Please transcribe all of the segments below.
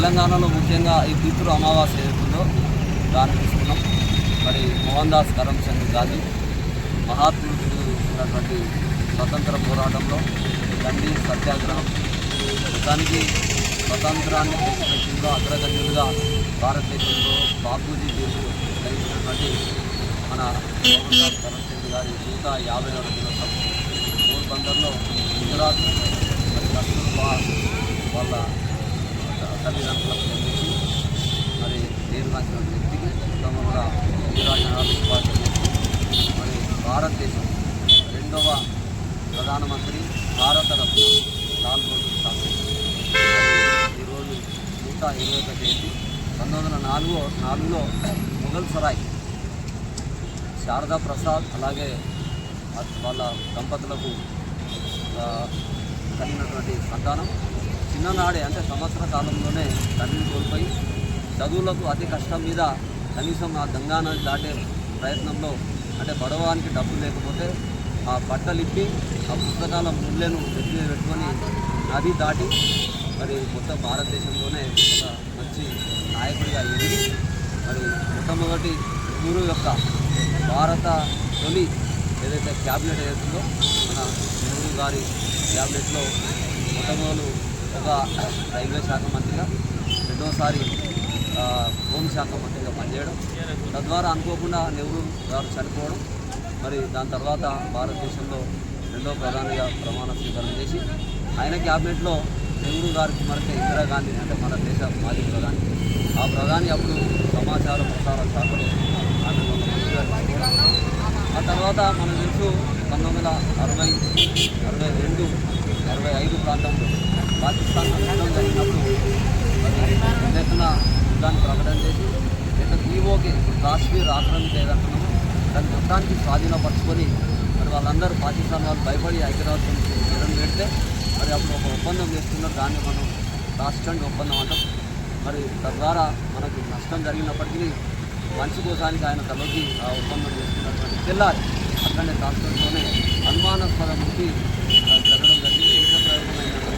తెలంగాణలో ముఖ్యంగా ఈ పితృ అమావాస్య ఏదైతుందో దాన్ని తీసుకున్నాం. మరి మోహన్ దాస్ కరమ్చంద్ గాంధీ మహాత్ముడు ఉన్నటువంటి స్వతంత్ర పోరాటంలో దండి సత్యాగ్రహం. దానికి స్వతంత్రాన్ని దేశంలో అగ్రగణ్యులుగా భారతదేశంలో బాపూజీ దేశం కలిగినటువంటి మన మోహన్ దాస్ కరమ్చంద్ గారి నూట యాభై ఏడవ దినోత్సవం. పోర్బందర్లో గుజరాత్ మరి కస్తూర్బా వాళ్ళ తల్లిదండ్రులకు జన్మించి మరి నేను రాసిన వ్యక్తికి ఉత్తమంగా మరి భారతదేశం రెండవ ప్రధానమంత్రి భారతరత్న లాల్ బహదూర్ శాస్త్రి ఈరోజు నూట ఇరవై ఒక తేదీ పంతొమ్మిది వందల నాలుగో నాలుగులో మొఘల్ సరాయ్ శారదా ప్రసాద్ అలాగే వాళ్ళ దంపతులకు కలిగినటువంటి సంతానం. చిన్ననాడే అంటే సంవత్సర కాలంలోనే తండ్రిని కోల్పోయి చదువులకు అతి కష్టం మీద కనీసం ఆ గంగా నది దాటే ప్రయత్నంలో అంటే పడవానికి డబ్బు లేకపోతే ఆ బట్టలు ఇప్పి ఆ పుస్తకాల ముళ్ళను నెత్తి మీద పెట్టుకొని నది దాటి మరి మొత్తం భారతదేశంలోనే ఒక మంచి నాయకుడిగా ఎదిగి మరి మొట్టమొదటి గురువు యొక్క భారత తొలి ఏదైతే క్యాబినెట్ ఏదైతుందో మన గురువు గారి క్యాబినెట్లో మొట్టమొదలు ఒక రైల్వే శాఖ మంత్రిగా రెండోసారి హోంశాఖ మంత్రిగా పనిచేయడం. తద్వారా అనుకోకుండా నెహ్రూ గారు చనిపోవడం. మరి దాని తర్వాత భారతదేశంలో రెండో ప్రధానిగా ప్రమాణ స్వీకారం చేసి ఆయన క్యాబినెట్లో నెహ్రూ గారికి కుమార్తె ఇందిరాగాంధీ అంటే మన దేశ మాజీ ప్రధాని. ఆ ప్రధాని అప్పుడు సమాచార ప్రసార శాఖలో ఆమె ఆ తర్వాత మనం తెలుసు పంతొమ్మిది వందల అరవై అరవై రెండు అరవై ఐదు ప్రాంతంలో పాకిస్తాన్ యుద్ధం జరిగినప్పుడు మరి ఎత్తున యుద్ధాన్ని ప్రకటన చేసి పెద్ద ఈవోకి కాశ్మీర్ ఆక్రమిత ఏదంటున్నాము దాని మొత్తానికి స్వాధీనపరచుకొని మరి వాళ్ళందరూ పాకిస్తాన్ వాళ్ళు భయపడి ఐక్యరాజ్యం చేయడం పెడితే మరి అప్పుడు ఒక ఒప్పందం చేస్తున్నారు దాన్ని మనం రాష్ట్రానికి ఒప్పందం అంటాం. మరి తద్వారా మనకు నష్టం జరిగినప్పటికీ మంచి కోసానికి ఆయన తలకి ఆ ఒప్పందం చేసుకున్నటువంటి తెల్లారి అక్కడనే రాష్ట్రంలోనే అనుమానాస్పద నుంచి ఆ, జరగడం జరిగింది దేశ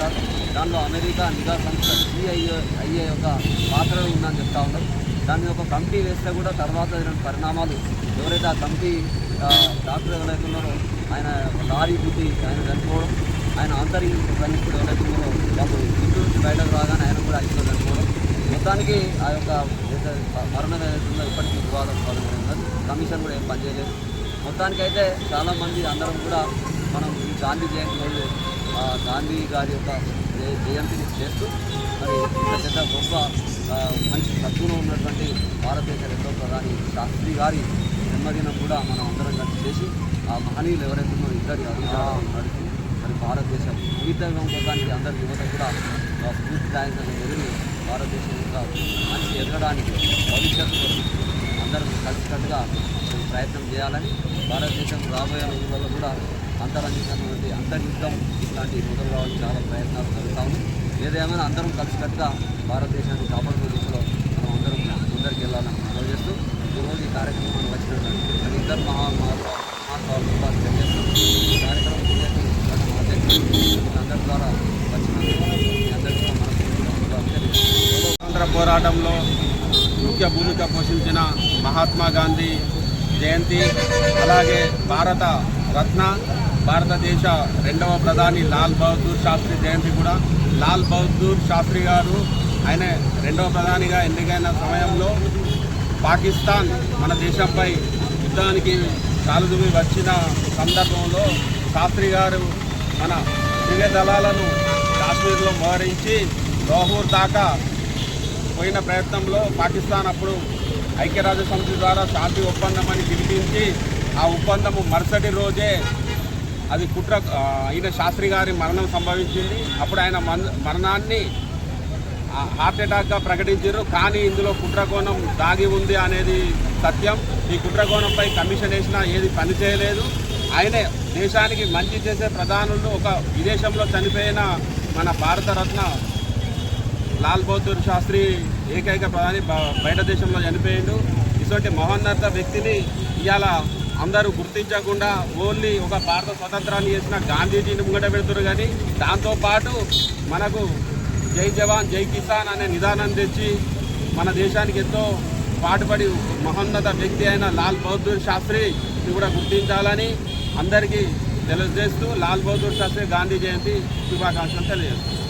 ప్రయోగమైనంటారు దానిలో అమెరికా నిఘా సంస్థ సిఐఏ ఐఏ యొక్క పాత్ర ఉందని చెప్తా ఉన్నారు. దాని యొక్క కమిటీ వేస్తే కూడా తర్వాత పరిణామాలు ఎవరైతే ఆ కమిటీ డాక్టర్ ఎవరైతే ఉన్నారో ఆయన లారీ బుద్ధి ఆయన చనిపోవడం ఆయన ఆంతరిక సైనికుడు ఎవరైతే ఉన్నారో వాళ్ళు ఇంటి నుంచి బయటకు రాగానే ఆయన కూడా ఐదులో చనిపోవడం. మొత్తానికి ఆ యొక్క మరణం ఏదైతుందో ఇప్పటికీ వివాదం ఉన్నది కమిషన్ కూడా ఏం పనిచేయలేదు. మొత్తానికి అయితే చాలామంది అందరం కూడా మనం ఈ గాంధీ జయంతి రోజు గాంధీ గారి యొక్క జయంతిని చేస్తూ మరి ఇంత పెద్ద గొప్ప మంచి తత్వంలో ఉన్నటువంటి భారతదేశ రెండో ప్రధాని శాస్త్రి గారి జన్మదినం కూడా మనం అందరం కలిసి చేసి ఆ మహనీయులు ఎవరైతే ఉన్నారో ఇద్దరి అభిప్రాయం నడిచి మరి భారతదేశం జీవితం ఉండడానికి అందరి యువత కూడా స్ఫూర్తిదాయకంగా ఎదిగి భారతదేశం యొక్క మంచి ఎదగడానికి భవిష్యత్తు అందరం కలిసికట్టుగా ప్రయత్నం చేయాలని భారతదేశం రాబోయే రోజులలో కూడా అంతరంగికమైనటువంటి అంతర్యుద్ధం ఇట్లాంటి మొదలు రావడం చాలా ప్రయత్నాలు జరుగుతాము ఏదేమైనా అందరం కలిసికట్టుగా భారతదేశాన్ని కాపాడుకునే దిశలో మనం అందరం ముందరికి వెళ్ళాలని మనం చేస్తూ ఈరోజు ఈ కార్యక్రమం వచ్చినటువంటి ఇద్దరు మహా మహాత్మాలు తెలియజేస్తాం ఈ కార్యక్రమం అందరి ద్వారా వచ్చినందుకు స్వాతంత్ర పోరాటంలో ముఖ్య భూమిక పోషించిన మహాత్మా గాంధీ జయంతి అలాగే భారత రత్న భారతదేశ రెండవ ప్రధాని లాల్ బహదూర్ శాస్త్రి జయంతి కూడా. లాల్ బహదూర్ శాస్త్రి గారు ఆయన రెండవ ప్రధానిగా ఎన్నికైన సమయంలో పాకిస్తాన్ మన దేశంపై యుద్ధానికి కాలుదువి వచ్చిన సందర్భంలో శాస్త్రి గారు మన దివ్య దళాలను కాశ్మీర్లో మోహరించి లోహూర్ దాకా పోయిన ప్రయత్నంలో పాకిస్తాన్ అప్పుడు ఐక్యరాజ్య సమితి ద్వారా శాంతి ఒప్పందం అని పిలిపించి ఆ ఒప్పందము మరుసటి రోజే అది కుట్ర ఈయన శాస్త్రి గారి మరణం సంభవించింది. అప్పుడు ఆయన మరణాన్ని హార్ట్ అటాక్గా ప్రకటించారు. కానీ ఇందులో కుట్రకోణం దాగి ఉంది అనేది సత్యం. ఈ కుట్రకోణంపై కమిషన్ వేసినా ఏది పని చేయలేదు. ఆయనే దేశానికి మంచి చేసే ప్రధానులు ఒక విదేశంలో చనిపోయిన మన భారతరత్న లాల్ బహదూర్ శాస్త్రి ఏకైక ప్రధాని బయట దేశంలో చనిపోయిండు. ఇటువంటి మహోన్నత వ్యక్తిని ఇవాళ అందరూ గుర్తించకుండా ఓన్లీ ఒక భారత స్వతంత్రాన్ని చేసిన గాంధీజీని ముంగట పెడుతున్నారు కానీ దాంతోపాటు మనకు జై జవాన్ జై కిసాన్ అనే నిదానం తెచ్చి మన దేశానికి ఎంతో పాటుపడి మహోన్నత వ్యక్తి అయిన లాల్ బహదూర్ శాస్త్రిని కూడా గుర్తించాలని అందరికీ తెలియజేస్తూ లాల్ బహదూర్ శాస్త్రి గాంధీ జయంతి శుభాకాంక్షలు తెలియజేస్తాను